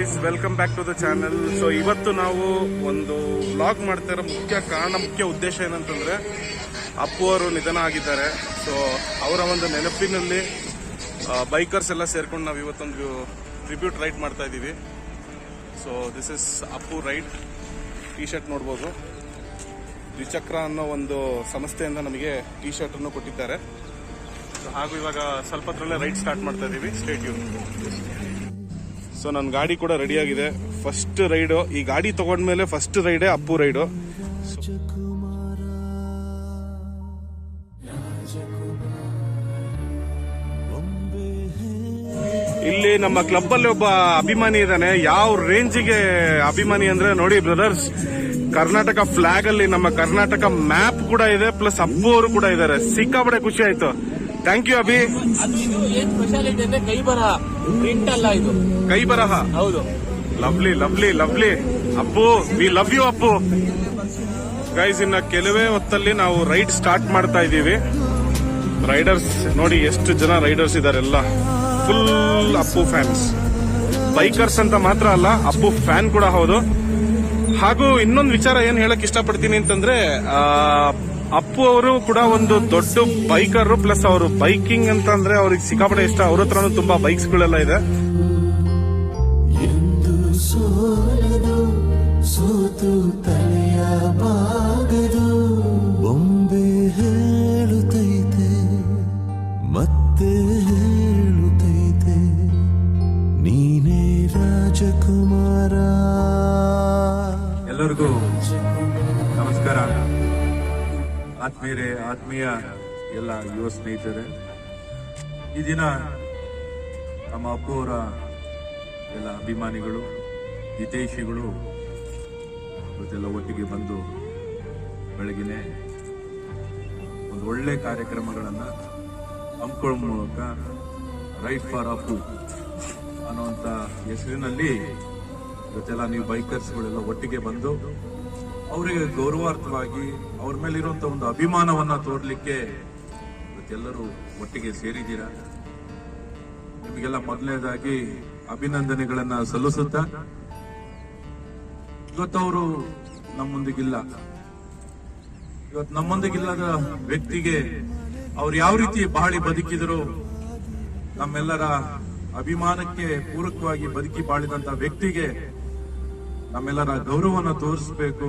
Guys welcome back to the channel so ಇವತ್ತು ನಾವು ಒಂದು ವ್ಲಾಗ್ ಮಾಡ್ತಾ ಇರೋ ಮುಖ್ಯ ಕಾರಣ, ಮುಖ್ಯ ಉದ್ದೇಶ ಏನಂತಂದ್ರೆ, ಅಪ್ಪು ಅವರು ನಿಧನ ಆಗಿದ್ದಾರೆ. ಸೊ ಅವರ ಒಂದು ನೆನಪಿನಲ್ಲಿ ಬೈಕರ್ಸ್ ಎಲ್ಲ ಸೇರ್ಕೊಂಡು ನಾವು ಇವತ್ತೊಂದು ಟ್ರಿಬ್ಯೂಟ್ ರೈಡ್ ಮಾಡ್ತಾ ಇದ್ದೀವಿ. So this is Appu ride T shirt ನೋಡ್ಬೋದು. ದ್ವಿಚಕ್ರ ಅನ್ನೋ ಒಂದು ಸಂಸ್ಥೆಯಿಂದ ನಮಗೆ ಟಿ ಶರ್ಟ್ ಅನ್ನು ಕೊಟ್ಟಿದ್ದಾರೆ. ಹಾಗೂ ಇವಾಗ ಸ್ವಲ್ಪ ರೈಟ್ ರೈಡ್ ಸ್ಟಾರ್ಟ್ ಮಾಡ್ತಾ ಇದ್ದೀವಿ. ಸ್ಟೇಟ್ ಸೊ ನನ್ನ ಗಾಡಿ ಕೂಡ ರೆಡಿ ಆಗಿದೆ. ಫಸ್ಟ್ ರೈಡು ಈ ಗಾಡಿ ತಗೊಂಡ್ಮೇಲೆ ಫಸ್ಟ್ ರೈಡೇ ಅಪ್ಪು ರೈಡು ಇಲ್ಲಿ ನಮ್ಮ ಕ್ಲಬ್ ಅಲ್ಲಿ ಒಬ್ಬ ಅಭಿಮಾನಿ ಇದ್ದಾನೆ. ಯಾವ ರೇಂಜಿಗೆ ಅಭಿಮಾನಿ ಅಂದ್ರೆ ನೋಡಿ ಬ್ರದರ್ಸ್ ಕರ್ನಾಟಕ ಫ್ಲಾಗ್ ಅಲ್ಲಿ ನಮ್ಮ ಕರ್ನಾಟಕ ಮ್ಯಾಪ್ ಕೂಡ ಇದೆ ಪ್ಲಸ್ ಅಪ್ಪು ಅವರು ಕೂಡ ಇದ್ದಾರೆ. ಸಿಕ್ಕಾಪಡೆ ಖುಷಿ ಆಯ್ತು. ಥ್ಯಾಂಕ್ ಯು ಅಭಿ ಏನ್ ಸ್ಪೆಷಾಲಿಟಿ ಅಂದ್ರೆ ಕೈ ಬರಹ ಪ್ರಿಂಟ್ ಅಲ್ಲ ಇದು ಕೈ ಬರಹ ಹೌದು. Lovely lovely lovely Appu we love you Appu. Guys ಇನ್ನ ಕೆಲವೇ ಹೊತ್ತಲ್ಲಿ ನಾವು ರೈಡ್ ಸ್ಟಾರ್ಟ್ ಮಾಡ್ತಾ ಇದ್ದೀವಿ. ರೈಡರ್ಸ್ ನೋಡಿ ಎಷ್ಟು ಜನ ರೈಡರ್ಸ್ ಇದಾರೆ ಎಲ್ಲ ಫುಲ್ ಅಪ್ಪು ಫ್ಯಾನ್ಸ್ ಬೈಕರ್ಸ್ ಅಂತ ಮಾತ್ರ ಅಲ್ಲ ಅಪ್ಪು ಫ್ಯಾನ್ ಕೂಡ ಹೌದು. ಹಾಗೂ ಇನ್ನೊಂದು ವಿಚಾರ ಏನ್ ಹೇಳಕ್ ಇಷ್ಟಪಡ್ತೀನಿ ಅಂತಂದ್ರೆ ಅಪ್ಪು ಅವರು ಕೂಡ ಒಂದು ದೊಡ್ಡ ಬೈಕರ್ ಪ್ಲಸ್ ಅವರು ಬೈಕಿಂಗ್ ಅಂತಂದ್ರೆ ಅವ್ರಿಗೆ ಸಿಕ್ಕಾಪಟ್ಟೆ ಇಷ್ಟ. ಅವ್ರ ಹತ್ರ ತುಂಬಾ ಬೈಕ್ಸ್ ಗಳೆಲ್ಲ ಇದೆ ಸೋತು ತಲೆಯ ಬಾಗದು. ಬೊಂಬೆ ಹೇಳುತ್ತೈತೆ ಮತ್ತೆ ಹೇಳುತ್ತೈತೆ ನೀನೇ ರಾಜಕುಮಾರ. ಎಲ್ಲರಿಗೂ ನಮಸ್ಕಾರ. ಆತ್ಮೀಯರೇ, ಆತ್ಮೀಯ ಎಲ್ಲ ಯುವ ಸ್ನೇಹಿತರೆ, ಈ ದಿನ ನಮ್ಮ ಅಪ್ಪುವರ ಎಲ್ಲ ಅಭಿಮಾನಿಗಳು, ಹಿತೈಷಿಗಳು ಇವತ್ತೆಲ್ಲ ಒಟ್ಟಿಗೆ ಬಂದು ಬೆಳಗಿನೇ ಒಂದು ಒಳ್ಳೆ ಕಾರ್ಯಕ್ರಮಗಳನ್ನು ಹಮ್ಮಿಕೊಳ್ಳೋ ಮೂಲಕ ರೈಟ್ ಫಾರ್ ಅಪ್ಪು ಅನ್ನುವಂಥ ಹೆಸರಿನಲ್ಲಿ ಇವತ್ತೆಲ್ಲ ನೀವು ಬೈಕರ್ಸ್ಗಳೆಲ್ಲ ಒಟ್ಟಿಗೆ ಬಂದು ಅವರಿಗೆ ಗೌರವಾರ್ಥವಾಗಿ ಅವ್ರ ಮೇಲೆ ಇರುವಂತ ಒಂದು ಅಭಿಮಾನವನ್ನ ತೋರ್ಲಿಕ್ಕೆ ಇವತ್ತೆಲ್ಲರೂ ಒಟ್ಟಿಗೆ ಸೇರಿದ್ದೀರಾ? ನಿಮಗೆಲ್ಲ ಮೊದಲನೇದಾಗಿ ಅಭಿನಂದನೆಗಳನ್ನ ಸಲ್ಲಿಸುತ್ತಾ? ಇವತ್ತವರು ನಮ್ಮೊಂದಿಗಿಲ್ಲ. ಇವತ್ತು ನಮ್ಮೊಂದಿಗಿಲ್ಲದ ವ್ಯಕ್ತಿಗೆ ಅವ್ರು ಯಾವ ರೀತಿ ಬಾಳಿ ಬದುಕಿದ್ರು, ನಮ್ಮೆಲ್ಲರ ಅಭಿಮಾನಕ್ಕೆ ಪೂರಕವಾಗಿ ಬದುಕಿ ಬಾಳಿದಂತ ವ್ಯಕ್ತಿಗೆ ನಮ್ಮೆಲ್ಲರ ಗೌರವವನ್ನು ತೋರಿಸಬೇಕು.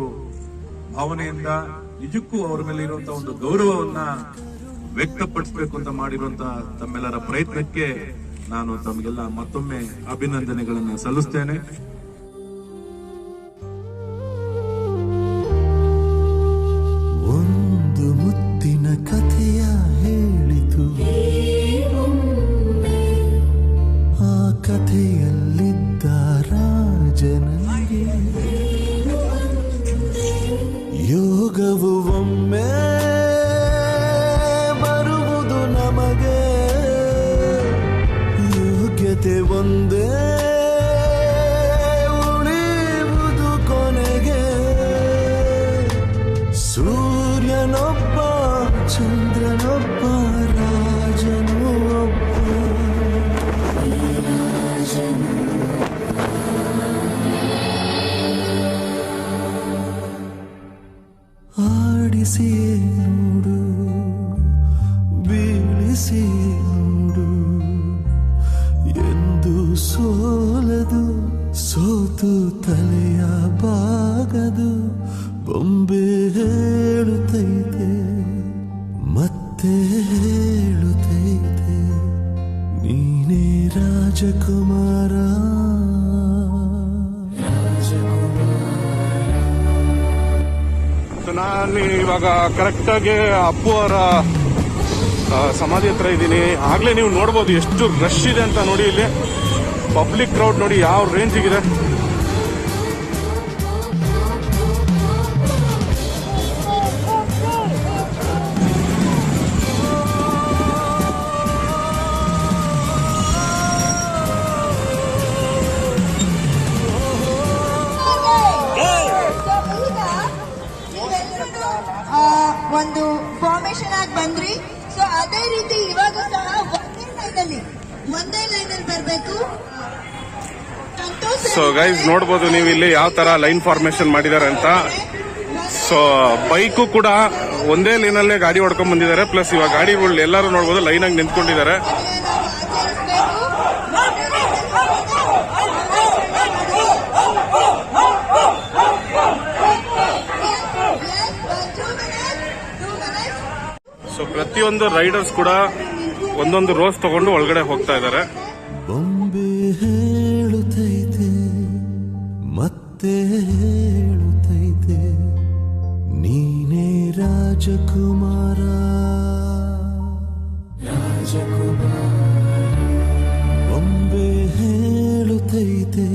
ಭಾವನೆಯಿಂದ ನಿಜಕ್ಕೂ ಅವರ ಮೇಲೆ ಇರುವಂತಹ ಒಂದು ಗೌರವವನ್ನ ವ್ಯಕ್ತಪಡಿಸಬೇಕು ಅಂತ ಮಾಡಿರುವಂತ ತಮ್ಮೆಲ್ಲರ ಪ್ರಯತ್ನಕ್ಕೆ ನಾನು ತಮಗೆಲ್ಲ ಮತ್ತೊಮ್ಮೆ ಅಭಿನಂದನೆಗಳನ್ನು ಸಲ್ಲಿಸ್ತೇನೆ. ಯೋಗವು ಒಮ್ಮೆ ಬರುವುದು ನಮಗೆ ಯೋಗ್ಯತೆ ಒಂದೇ ರಾಜಕುಮಾರ. ನಾನು ಇವಾಗ ಕರೆಕ್ಟಾಗಿ ಅಪ್ಪು ಅವರ ಸಮಾಧಿ ಹತ್ರ ಇದ್ದೀನಿ. ಆಗ್ಲೇ ನೀವು ನೋಡ್ಬೋದು ಎಷ್ಟು ರಶ್ ಇದೆ ಅಂತ ನೋಡಿ ಇಲ್ಲಿ. ಪಬ್ಲಿಕ್ ಕ್ರೌಡ್ ನೋಡಿ ಯಾವ ರೇಂಜಿಗಿದೆ ಒಂದು ಫಾರ್ಮೇಶನ್ ಆಗಿ ಬಂದ್ರಿ. ಸೊ ಅದೇ ರೀತಿ ಇವಾಗ ಸಹ ಒಂದೇ ಲೈನ್ ಅಲ್ಲಿ ಒಂದೇ ಲೈನ್ ಅಲ್ಲಿ ಬರಬೇಕು. ಸೊ ಗೈಸ್ ನೋಡ್ಬೋದು ನೀವು ಇಲ್ಲಿ ಯಾವ ತರ ಲೈನ್ ಫಾರ್ಮೇಶನ್ ಮಾಡಿದ್ದಾರೆ ಅಂತ. ಸೊ ಬೈಕು ಕೂಡ ಒಂದೇ ಲೈನಲ್ಲೇ ಗಾಡಿ ಹೊಡ್ಕೊಂಡ್ ಬಂದಿದ್ದಾರೆ. ಪ್ಲಸ್ ಇವಾಗ ಗಾಡಿಗಳು ಎಲ್ಲರೂ ನೋಡ್ಬೋದು ಲೈನ್ ಆಗಿ ನಿಂತ್ಕೊಂಡಿದ್ದಾರೆ. ಸೊ ಪ್ರತಿಯೊಂದು ರೈಡರ್ಸ್ ಕೂಡ ಒಂದೊಂದು ರೋಸ್ ತಗೊಂಡು ಒಳಗಡೆ ಹೋಗ್ತಾ ಇದ್ದಾರೆ. ಬೊಂಬೆ ಹೇಳುತ್ತೈತೆ, ಮತ್ತೆ ಹೇಳುತ್ತೈತೆ, ನೀನೇ ರಾಜಕುಮಾರ. ಬೊಂಬೆ ಹೇಳುತ್ತೈತೆ,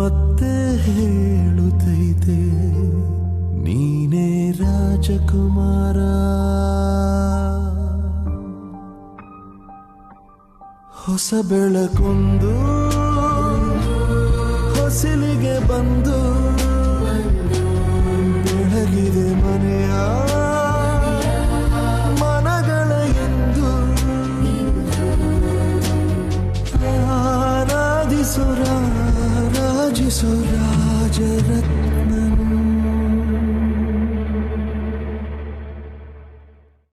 ಮತ್ತೆ ಹೇಳುತ್ತೈತೆ ನೀನೇ ರಾಜಕುಮಾರ. ಹೊಸ ಬೆಳಕೊಂದು ಹೊಸಲಿಗೆ ಬಂದು ಬೆಳಗಿದೆ ಮನೆಯ